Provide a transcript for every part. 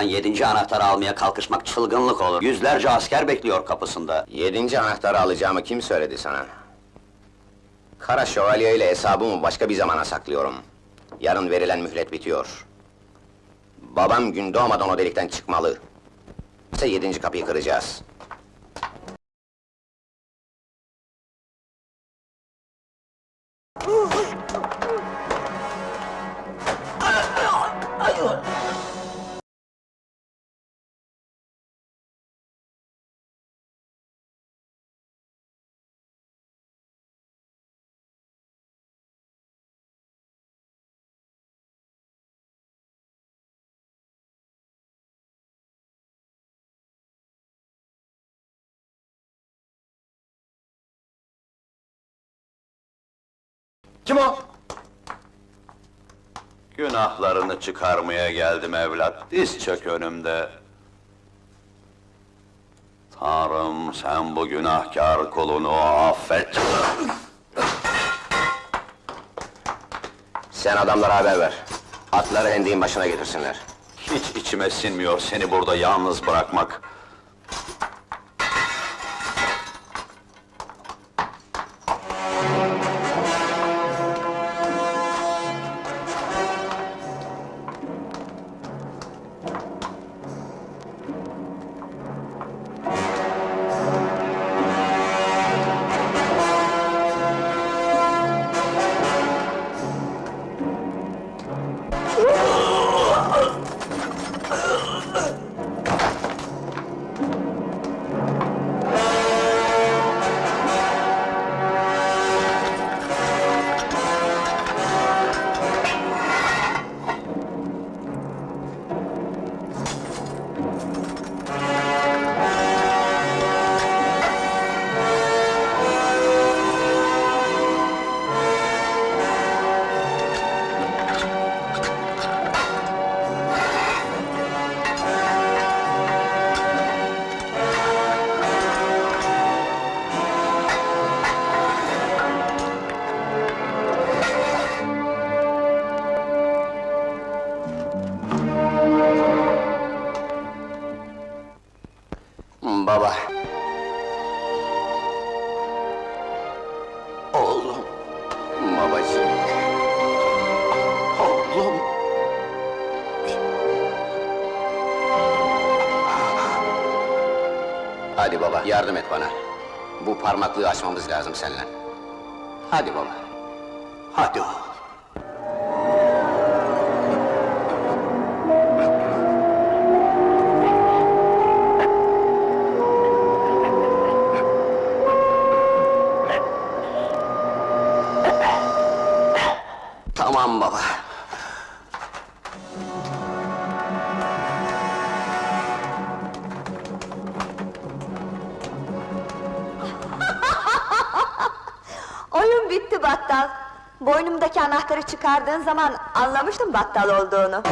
Yedinci anahtarı almaya kalkışmak çılgınlık olur. Yüzlerce asker bekliyor kapısında. Yedinci anahtarı alacağımı kim söyledi sana? Kara şövalye ile hesabımı başka bir zamana saklıyorum. Yarın verilen mühlet bitiyor. Babam gün doğmadan o delikten çıkmalı. İşte yedinci kapıyı kıracağız. Kim o? Günahlarını çıkarmaya geldim evlat, diz çök önümde. Tanrım sen bu günahkar kulunu affet. Sen adamlara haber ver. Atları hendeğin başına getirsinler. Hiç içime sinmiyor seni burada yalnız bırakmak. Yardım et bana. Bu parmaklığı açmamız lazım seninle. Hadi baba. Hadi oğlum. Tamam baba. Battal. Boynumdaki anahtarı çıkardığın zaman anlamıştım battal olduğunu.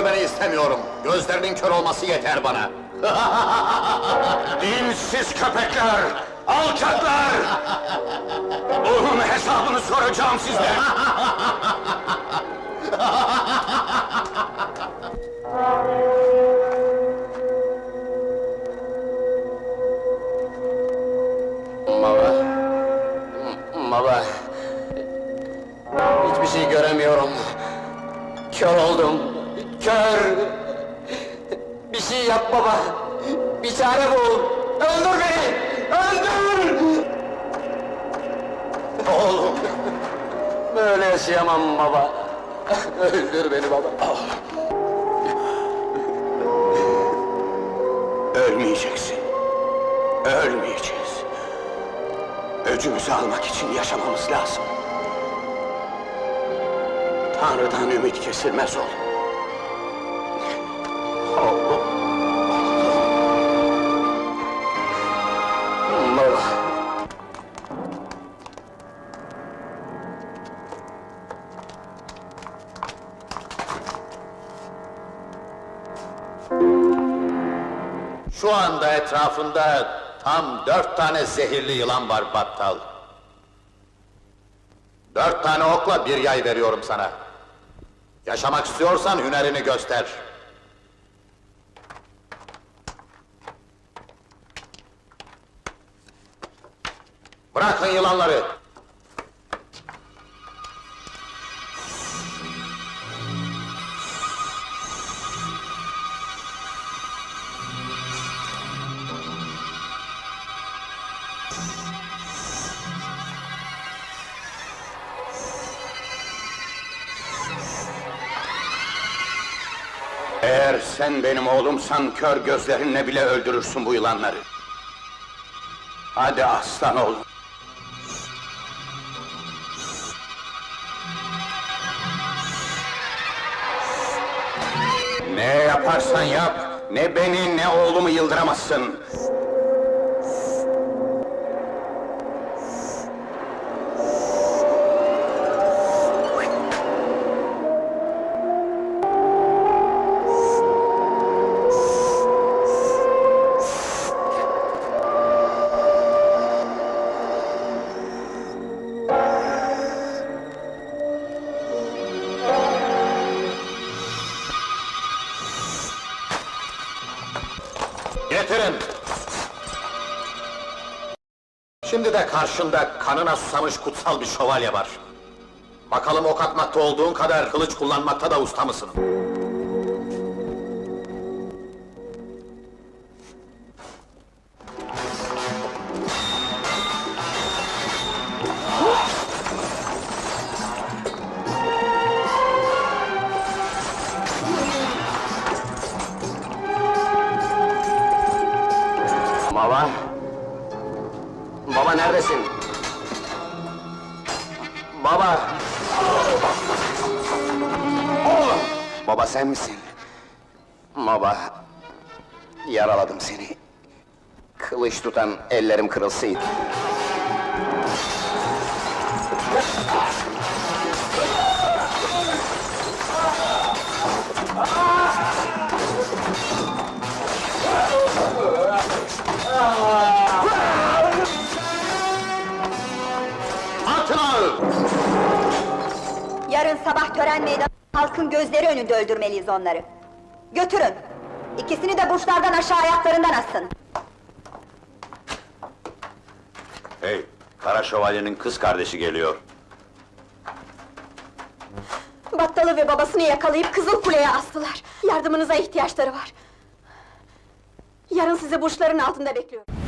Ölmeni istemiyorum. Gözlerinin kör olması yeter bana. Dinsiz köpekler! Alçaklar! Bunun hesabını soracağım sizden! Kör. Bir şey yap baba. Bir çare bul. Öldür beni. Öldür. Oğlum, Böyle yaşayamam baba. Öldür beni baba. Ölmeyeceksin. Ölmeyeceğiz. Öcümüzü almak için yaşamamız lazım. Tanrı'dan ümit kesilmez. Oğlum. Etrafında tam dört tane zehirli yılan var battal. Dört tane okla bir yay veriyorum sana. Yaşamak istiyorsan hünerini göster. Bırakın yılanları. Eğer sen benim oğlumsan kör gözlerinle bile öldürürsün bu yılanları. Hadi aslan oğlum. Ne yaparsan yap, ne beni ne oğlumu yıldıramazsın. Getirin! Şimdi de karşında kanına susamış kutsal bir şövalye var. Bakalım ok atmakta olduğun kadar kılıç kullanmakta da usta mısın? Baba neredesin? Baba! Oğlum! Baba sen misin? Baba, yaraladım seni. Kılıç tutan ellerim kırılsın. Yarın sabah tören meydanı halkın gözleri önünde öldürmeliyiz onları. Götürün. İkisini de burçlardan aşağı ayaklarından asın. Hey, Kara Şövalye'nin kız kardeşi geliyor. Battalı ve babasını yakalayıp Kızıl Kule'ye astılar. Yardımınıza ihtiyaçları var. Yarın sizi burçların altında bekliyorum.